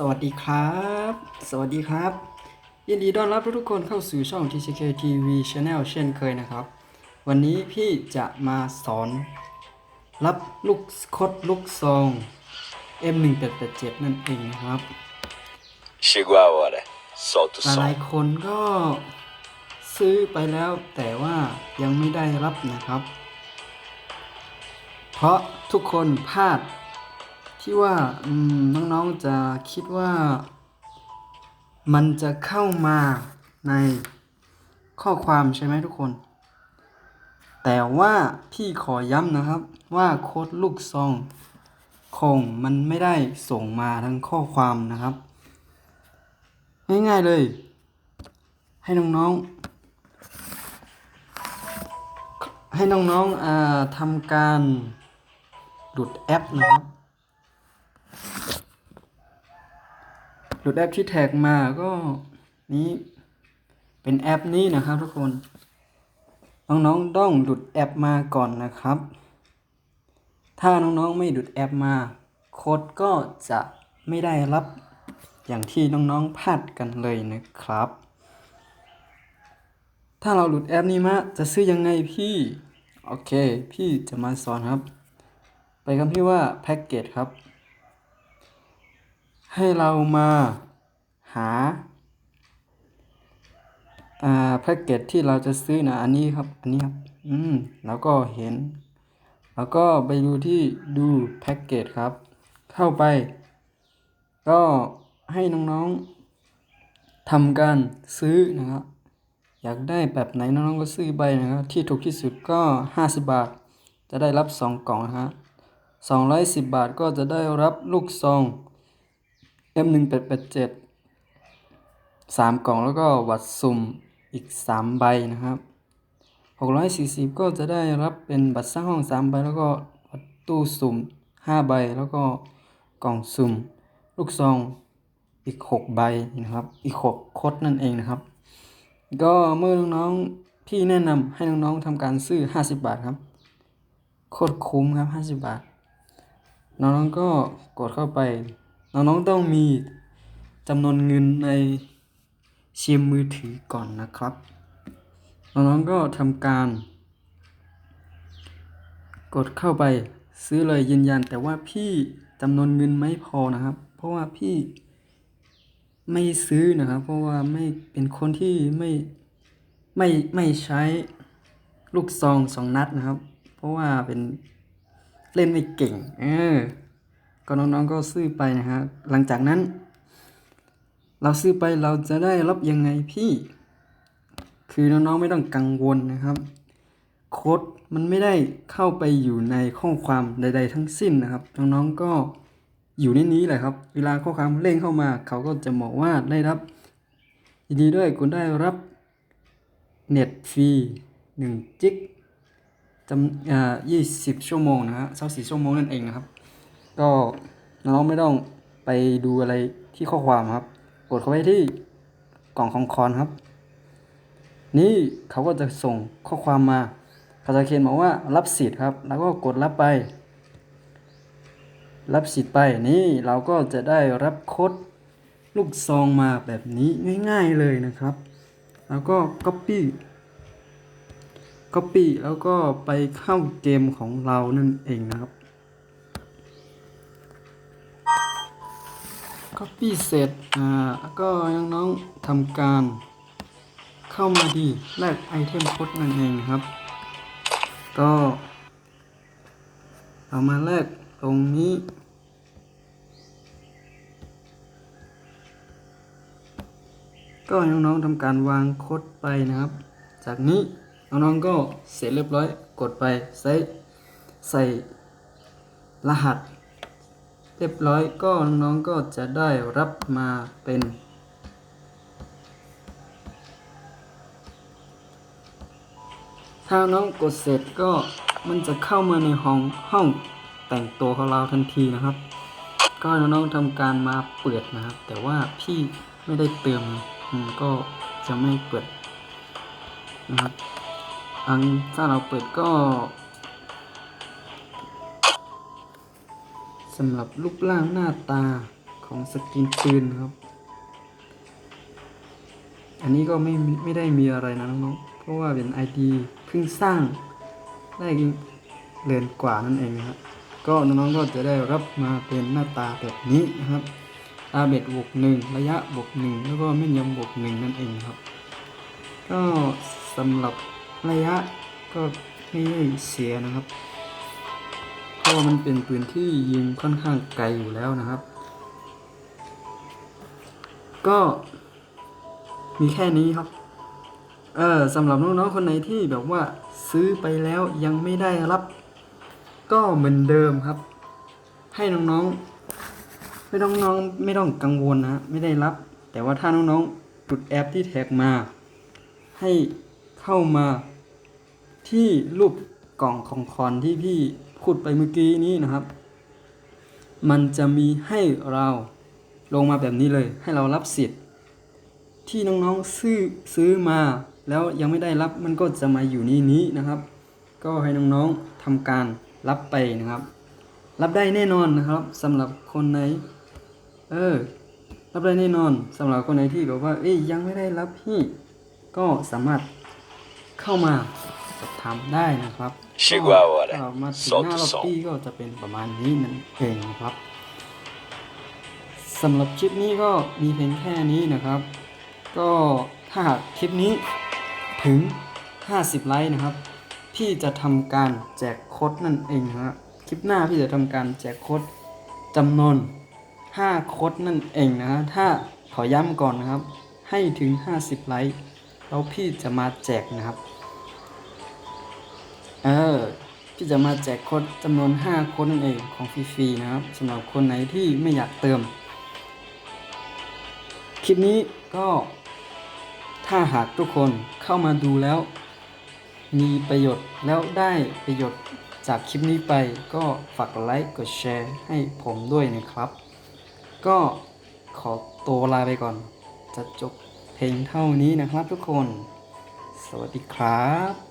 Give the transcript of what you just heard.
สวัสดีครับ สวัสดีครับ ยินดีต้อนรับทุกๆคนเข้าสู่ช่อง TCK TV Channel เช่นเคยนะครับ วันนี้พี่จะมาสอน รับลูกคดลูกซอง M1887 นั่นเองนะครับ Chegou a hora. Solta o หลาย som. ๆคนก็ซื้อไปแล้วแต่ว่ายังไม่ได้รับนะครับ เพราะทุกคนพลาด ที่ว่าน้องๆจะคิดว่า มันจะเข้ามาในข้อความใช่ไหมทุกคน แต่ว่าพี่ขอย้ำนะครับว่าโค้ดลูกซองคงมันไม่ได้ส่งมาทั้งข้อความนะครับ ง่ายๆเลย ให้น้องๆให้น้องๆทำการหลุดแอปนะครับ หลุดแอปที่แท็กมาก็นี้เป็นแอปนี้นะครับทุกคน น้องๆต้องหลุดแอปมาก่อนนะครับ ถ้าน้องๆไม่หลุดแอปมาโค้ดก็จะไม่ได้รับอย่างที่น้องๆพลาดกันเลยนะครับ ถ้าเราหลุดแอปนี้มาจะซื้อยังไงพี่ โอเค พี่จะมาสอนครับ ไปคำที่ว่าแพ็กเกจครับ ให้เรามาหาอ่าแพ็กเกจที่เราจะซื้อนะอันนี้ครับ อันนี้ครับ อืมแล้วก็เห็น แล้วก็ไปดูที่ดูแพ็กเกจครับ เข้าไป ก็ให้น้องๆทำการซื้อนะครับอยากได้แบบไหนน้องๆก็ซื้อไปนะครับ ที่ถูกที่สุดก็ 50 บาท จะได้รับ 2 กล่องนะฮะ210 บาทก็จะได้รับลูกซอง M1887 3กล่องแล้วก็วัดสุ่มอีก3ใบนะครับ640ก็จะได้รับเป็นบัตรสร้างห้อง3ใบแล้วก็วัดตู้สุ่ม5ใบแล้วก็กล่องสุ่ม ลูกซองอีก6ใบนะครับ อีก6คดนั่นเองนะครับ ก็เมื่อน้องๆพี่แนะนำให้น้องๆทำการซื้อ50บาทครับโคตรคุ้มครับ50บาท น้องๆก็กดเข้าไป น้องๆต้องมีจำนวนเงินในเชียมมือถือก่อนนะครับ น้องๆก็ทำการ กดเข้าไปซื้อเลยยืนยัน แต่ว่าพี่จำนวนเงินไม่พอนะครับ เพราะว่าพี่ไม่ซื้อนะครับ เพราะว่าไม่เป็นคนที่ไม่ไม่ไม่ใช้ลูกซองสองนัดนะครับ เพราะว่าเป็นเล่นไม่เก่ง เออ ก็น้องๆก็ซื้อไปนะฮะหลังจากนั้น เราซื้อไปเราจะได้รับยังไงพี่ คือน้องๆไม่ต้องกังวลนะครับ โค้ดมันไม่ได้เข้าไปอยู่ในข้อความใด ๆ ทั้งสิ้นนะครับ น้องๆก็อยู่ในนี้แหละครับ เวลาข้อความเร่งเข้ามา เขาก็จะบอกว่าได้รับยินดีด้วยคุณได้รับเน็ตฟรีหนึ่งจิกจำอ่ายี่สิบชั่วโมงนะฮะเท่าสี่ชั่วโมงนั่นเองนะครับ ก็น้องๆไม่ต้องไปดูอะไรที่ข้อความครับ กดเข้าไปที่กล่องของคอนครับ นี่เขาก็จะส่งข้อความมาเขาจะเขียนบอกว่ารับสิทธิ์ครับ แล้วก็กดรับไป รับสิทธิ์ไปนี่เราก็จะได้รับโค้ดลูกซองมาแบบนี้ง่าย ๆเลยนะครับ แล้วก็ copy copy แล้วก็ไปเข้าเกมของเรานั่นเองนะครับ copy เสร็จอ่าแล้วก็น้องๆทำการเข้ามาดีแลกไอเทมโค้ดนั่นเองครับ ก็เอามาแลกตรงนี้ ก็ให้น้องๆทำการวางโค้ดไปนะครับ จากนี้น้องๆก็เสร็จเรียบร้อยกดไปใส่ใส่รหัส เรียบร้อยก็น้องๆก็จะได้รับมาเป็นถ้าน้องกดเสร็จก็มันจะเข้ามาในห้องห้องแต่งตัวของเราทันทีนะครับ ก็น้องๆทำการมาเปิดนะครับ แต่ว่าพี่ไม่ได้เติมอืมก็จะไม่เปิดนะครับอันถ้าเราเปิดก็ สำหรับรูปร่างหน้าตาของสกินปืนครับ อันนี้ก็ไม่ไม่ได้มีอะไรนะน้องๆ เพราะว่าเป็น ID เพิ่งสร้างได้เดือนกว่านั่นเองครับ ก็น้องๆก็จะได้รับมาเป็นหน้าตาแบบนี้นะครับอาเบ็ดบวกหนึ่งระยะบวกหนึ่งแล้วก็แม่นยำบวกหนึ่งนั่นเองครับ ก็สำหรับระยะก็ไม่ได้เสียนะครับ ราะว่ามันเป็นปืนที่ยิงค่อนข้างไกลอยู่แล้วนะครับ ก็มีแค่นี้ครับ เออสำหรับน้องๆคนไหนที่แบบว่าซื้อไปแล้วยังไม่ได้รับ ก็เหมือนเดิมครับ ให้น้องๆ ไม่ต้องน้องไม่ต้องกังวลนะ ไม่ได้รับ แต่ว่าถ้าน้องๆกดแอปที่แท็กมา ให้เข้ามาที่รูปกล่องของคอนที่พี่ ดไปเมื่อกี้นี้นะครับ มันจะมีให้เราลงมาแบบนี้เลย ให้เรารับสิทธิ์ ที่น้องๆซื้อซื้อมาแล้วยังไม่ได้รับมันก็จะมาอยู่นี่นี้นะครับ ก็ให้น้องๆทำการรับไปนะครับ รับได้แน่นอนนะครับสำหรับคนไหน เออ รับได้แน่นอนสำหรับคนไหนที่แบบว่า เอ้ยยังไม่ได้รับพี่ ก็สามารถ เข้ามาสอบถามได้นะครับ Chegou a hora. ถ้าเรามาถึงห Solta น้า o ล็อบ som. บี้ก็จะเป็นประมาณนี้นั่นเองนะครับสำหรับคลิปนี้ก็มีเพียงแค่นี้นะครับ ก็ถ้าหากคลิปนี้ถึง 50 ไลค์นะครับ พี่จะทำการแจกโค้ดนั่นเองนะฮะคลิปหน้าพี่จะทำการแจกโค้ดจำนวน 5 โค้ดนั่นเองนะฮะถ้าขอย้ำก่อนนะครับ ให้ถึง 50 ไลค์แล้วพี่จะมาแจกนะครับเออพี่จะมาแจกโค้ดจำนวน 5 โค้ดนั่นเองของฟรีๆนะครับสำหรับคนไหนที่ไม่อยากเติม คลิปนี้ก็ถ้าหากทุกคนเข้ามาดูแล้ว มีประโยชน์แล้วได้ประโยชน์จากคลิปนี้ไปก็ฝากไลค์กดแชร์ให้ผมด้วยนะครับ ก็ขอตัวลาไปก่อน จะจบเพลงเท่านี้นะครับทุกคน สวัสดีครับ